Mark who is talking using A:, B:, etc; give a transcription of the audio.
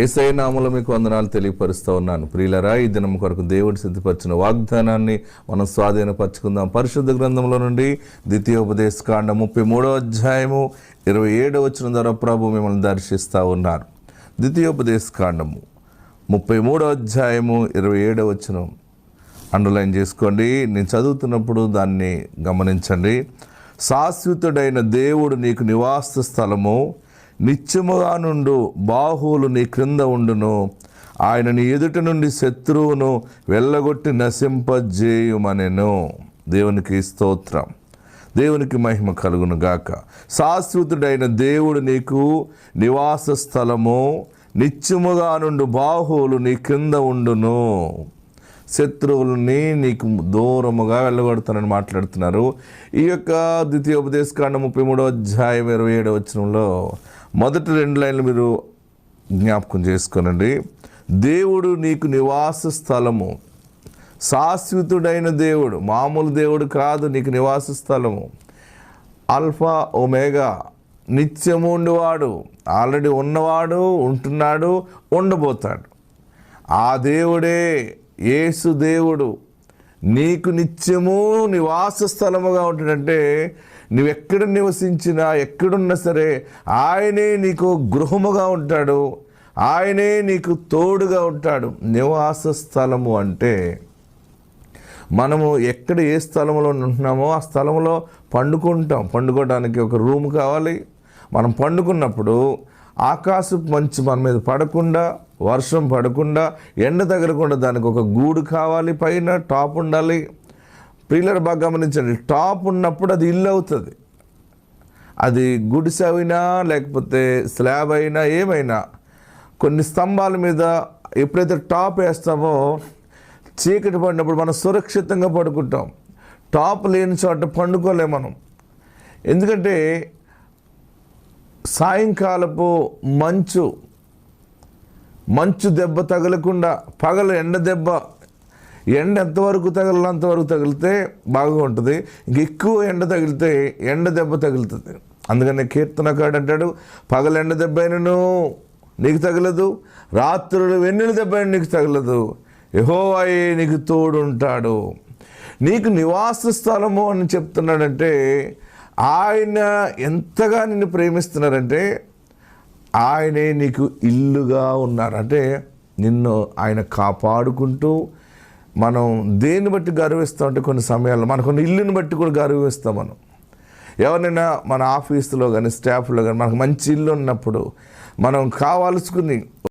A: ఏసై నామలో మీకు వందనాలు తెలియపరుస్తూ ఉన్నాను. ప్రియులరా ఈ దినం కొరకు దేవుడు సిద్ధపరిచిన వాగ్దానాన్ని మనం స్వాధీనపరచుకుందాం. పరిశుద్ధ గ్రంథంలో నుండి ద్వితీయోపదేశ కాండ ముప్పై మూడో అధ్యాయము ఇరవై ఏడో వచ్చిన ద్వారా ప్రభు మిమ్మల్ని దర్శిస్తూ ఉన్నారు. ద్వితీయోపదేశ కాండము ముప్పై మూడో అధ్యాయము ఇరవై ఏడో వచ్చిన అండర్లైన్ చేసుకోండి. నేను చదువుతున్నప్పుడు దాన్ని గమనించండి. శాశ్వతుడైన దేవుడు నీకు నివాస స్థలము నిత్యముగా నుండు బాహువులు నీ క్రింద ఉండును. ఆయన నీ ఎదుటి నుండి శత్రువును వెళ్ళగొట్టి నశింపజేయుమనెను. దేవునికి స్తోత్రం. దేవునికి మహిమ కలుగును గాక. శాశ్వతుడైన దేవుడు నీకు నివాస స్థలము నిత్యముగా నుండు బాహువులు నీ క్రింద ఉండును. శత్రువులని నీకు దూరముగా వెళ్ళగొడతానని మాట్లాడుతున్నారు. ఈ యొక్క ద్వితీయోపదేశకాండ ముప్పై మూడో అధ్యాయం ఇరవై ఏడవ వచనంలో మొదటి రెండు లైన్లు మీరు జ్ఞాపకం చేసుకోనండి. దేవుడు నీకు నివాస స్థలము. శాశ్వతుడైన దేవుడు మామూలు దేవుడు కాదు నీకు నివాస స్థలము. ఆల్ఫా ఒమేగా నిత్యము ఉండేవాడు ఆల్రెడీ ఉన్నవాడు ఉంటున్నాడు ఉండబోతాడు. ఆ దేవుడే యేసు దేవుడు నీకు నిత్యము నివాస స్థలముగా ఉంటాడంటే నువ్వెక్కడ నివసించినా ఎక్కడున్నా సరే ఆయనే నీకు గృహముగా ఉంటాడు. ఆయనే నీకు తోడుగా ఉంటాడు. నివాస స్థలము అంటే మనము ఎక్కడ ఏ స్థలంలో ఉంటున్నామో ఆ స్థలంలో పండుకుంటాం. పండుకోవడానికి ఒక రూమ్ కావాలి. మనం పండుకున్నప్పుడు ఆకాశం మంచి మన మీద పడకుండా వర్షం పడకుండా ఎండ తగలకుండా దానికి ఒక గూడు కావాలి పైన టాప్ ఉండాలి. పిల్లర్ బాగా గమనించండి టాప్ ఉన్నప్పుడు అది ఇల్లు అవుతుంది. అది గుడిసె అయినా లేకపోతే స్లాబ్ అయినా ఏమైనా కొన్ని స్తంభాల మీద ఎప్పుడైతే టాప్ వేస్తామో చీకటి పడినప్పుడు మనం సురక్షితంగా పడుకుంటాం. టాప్ లేని చోట పండుకోలేము మనం. ఎందుకంటే సాయంకాలపు మంచు మంచు దెబ్బ తగలకుండా పగలు ఎండ దెబ్బ ఎండ ఎంతవరకు తగలంతవరకు తగిలితే బాగా ఉంటుంది ఇంక ఎక్కువ ఎండ తగిలితే ఎండ దెబ్బ తగులుతుంది. అందుకని కీర్తనకాడు అంటాడు పగలు ఎండ దెబ్బ నీకు తగలదు రాత్రులు వెన్నెల దెబ్బ నీకు తగలదు. యహోవాయే నీకు తోడు ఉంటాడు నీకు నివాస స్థలము అని చెప్తున్నాడంటే ఆయన ఎంతగా నిన్ను ప్రేమిస్తున్నారంటే ఆయనే నీకు ఇల్లుగా ఉన్నారంటే నిన్ను ఆయన కాపాడుకుంటూ మనం దేన్ని బట్టి గర్విస్తాం అంటే కొన్ని సమయాల్లో మనకు ఇల్లుని బట్టి కూడా గర్విస్తాం మనం. ఎవరైనా మన ఆఫీసులో కానీ స్టాఫ్లో కానీ మనకు మంచి ఇల్లు ఉన్నప్పుడు మనం కావాల్సుకుని